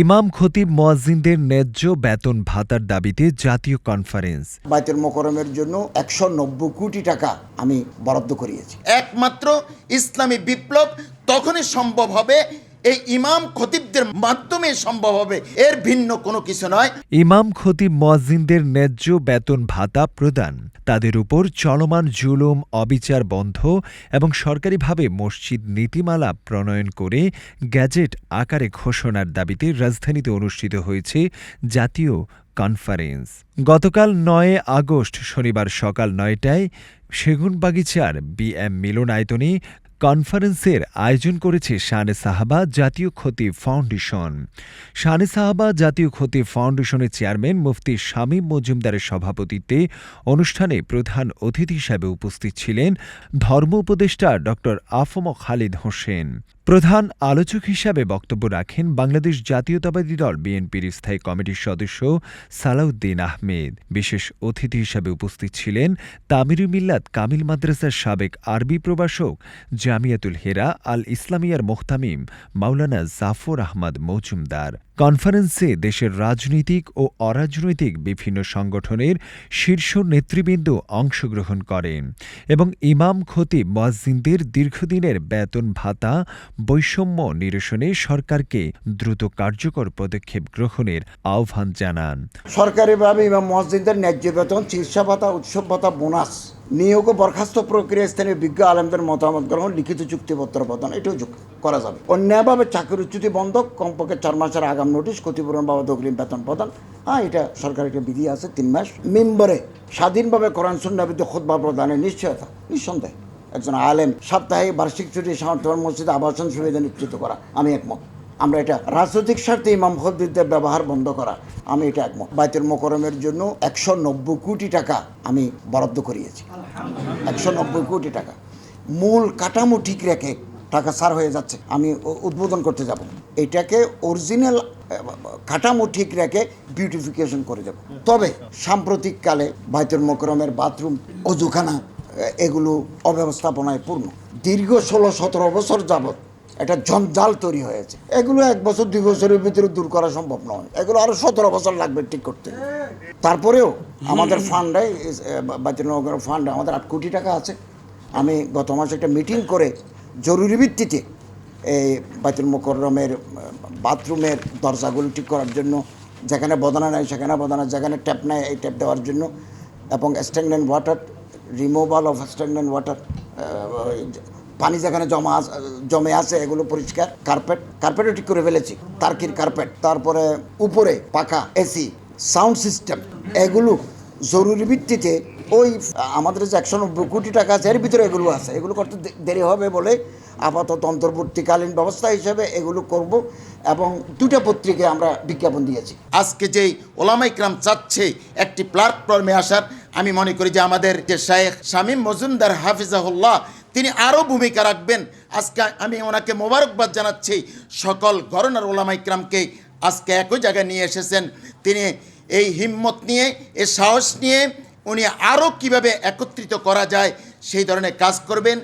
ইমাম খতিব মোয়াজিনদের ন্যায্য বেতন ভাতার দাবিতে জাতীয় কনফারেন্স। বাইতুল মোকরমের জন্য একশো নব্বই কোটি টাকা আমি বরাদ্দ করিয়েছি। একমাত্র ইসলামী বিপ্লব তখনই সম্ভব হবে এই ইমাম খতিবদের মাধ্যমে সম্ভব হবে। এর ভিন্ন কোনো কিছু নয়। ইমাম খতিব মোয়াজ্জিনদের ন্যায্য বেতন ভাতা প্রদান। তাদের উপর চলমান জুলুম, অবিচার বন্ধ এবং সরকারিভাবে মসজিদ নীতিমালা প্রণয়ন করে গ্যাজেট আকারে ঘোষণার দাবিতে রাজধানীতে অনুষ্ঠিত হয়েছে জাতীয় কনফারেন্স। গতকাল নয় আগস্ট শনিবার সকাল নয়টায় সেগুনবাগিচার বিএম মিলনায়তনে কনফারেন্সের আয়োজন করেছে শানে সাহাবা জাতীয় ক্ষতি ফাউন্ডেশন। শানে সাহাবা জাতীয় ক্ষতি ফাউন্ডেশনের চেয়ারম্যান মুফতি শামীম মজুমদারের সভাপতিত্বে অনুষ্ঠানে প্রধান অতিথি হিসাবে উপস্থিত ছিলেন ধর্ম উপদেষ্টা ড আফম খালিদ হোসেন। প্রধান আলোচক হিসাবে বক্তব্য রাখেন বাংলাদেশ জাতীয়তাবাদী দল বিএনপির স্থায়ী কমিটির সদস্য সালাউদ্দিন আহমেদ। বিশেষ অতিথি হিসাবে উপস্থিত ছিলেন তামিরু মিল্লাত কামিল মাদ্রাসার সাবেক আরবি প্রভাষক জামিয়াতুল হেরা আল ইসলামিয়ার মোহতামিম মাওলানা জাফর আহমদ মৌজুমদার। কনফারেন্সে দেশের রাজনৈতিক ও অরাজনৈতিক বিভিন্ন সংগঠনের শীর্ষ নেতৃবৃন্দ অংশগ্রহণ করেন এবং ইমাম খতিব মোয়াজ্জিনদের দীর্ঘদিনের বেতন ভাতা, বৈষম্য নিরসনে সরকারকে দ্রুত কার্যকর পদক্ষেপ গ্রহণের আহ্বান জানান। সরকারিভাবে ইমাম মসজিদের ন্যায্য বেতন, চিকিৎসা ভাতা, উৎসব ভাতা, বোনাস নিয়োগ বরখাস্ত প্রক্রিয়া স্থানীয় বিজ্ঞ আলেমদের মতামত গ্রহণ, লিখিত চুক্তিপত্র প্রদান, এটাও করা যাবে। অন্যায়ভাবে চাকরিচ্যুতি বন্ধ, কমপক্ষে চার মাসের আগাম নোটিশ, ক্ষতিপূরণ বাবদ অগ্রিম বেতন প্রদান। হ্যাঁ এটা সরকারের একটা বিধি আছে, তিন মাস। মেম্বরে স্বাধীনভাবে কোরআন সুন্নাবিত খোদবা প্রদানের নিশ্চয়তা, নিঃসন্দেহে। একজন আলেম সাপ্তাহিক বার্ষিক ছুটি সামর্থ্য, মসজিদে আবাসন সুবিধা নিশ্চিত করা, আমি একমত। আমরা এটা রাজনৈতিক স্বার্থে ইমাম খদ্দিদের ব্যবহার বন্ধ করা। আমি এটা একমত বাইতুল মোকরমের জন্য একশো নব্বই কোটি টাকা আমি বরাদ্দ করিয়েছি। একশো নব্বই কোটি টাকা। মূল কাঠামো ঠিক রেখে টাকা সার হয়ে যাচ্ছে। আমি উদ্বোধন করতে যাব। এটাকে অরিজিনাল কাঠামো ঠিক রেখে বিউটিফিকেশন করে যাব। তবে সাম্প্রতিককালে বাইতুল মোকরমের বাথরুম অজুখানা এগুলো অব্যবস্থাপনায় পূর্ণ। দীর্ঘ ষোলো সতেরো বছর যাবৎ একটা জঞ্জাল তৈরি হয়েছে। এগুলো এক বছর, দুই বছরের ভিতরে দূর করা সম্ভব নয়। এগুলো আরও সতেরো বছর লাগবে ঠিক করতে। তারপরেও আমাদের ফান্ডে বাতিনগর ফান্ডে আমাদের আট কোটি টাকা আছে। আমি গত মাসে একটা মিটিং করে জরুরি ভিত্তিতে এই বাইতুল মোকরমের বাথরুমের দরজাগুলো ঠিক করার জন্য, যেখানে বদনা নেয় সেখানে বদনা যেখানে ট্যাপ নেয় এই ট্যাপ দেওয়ার জন্য এবং stagnant water removal of stagnant water পানি যেখানে জমা জমে আছে, এগুলো পরিষ্কার। কার্পেট কার্পেটও ঠিক করে ফেলেছি। তার্কির কার্পেট তারপরে উপরে পাকা এসি সাউন্ড সিস্টেম এগুলো জরুরি ভিত্তিতে ওই, আমাদের যে একশো নব্বই কোটি টাকা আছে, এর ভিতরে এগুলো আছে। এগুলো করতে দেরি হবে বলে আপাতত অন্তর্বর্তীকালীন ব্যবস্থা হিসেবে এগুলো করব এবং দুটো পত্রিকায় আমরা বিজ্ঞাপন দিয়েছি। আজকে যেই ওলামা ইকরাম চাচ্ছে একটি প্ল্যাটফর্মে আসার, আমি মনে করি যে আমাদের যে শায়েখ শামীম মজুমদার হাফিজাহুল্লাহ তিনি আরও ভূমিকা রাখবেন। আজকে আমি ওনাকে মোবারকবাদ জানাচ্ছি। সকল গরনার ওলামা ইকরামকে আজকে একই জায়গায় নিয়ে এসেছেন। তিনি এই হিম্মত নিয়ে, এই সাহস নিয়ে উনি আরও কীভাবে একত্রিত করা যায়, সেই ধরনের কাজ করবেন।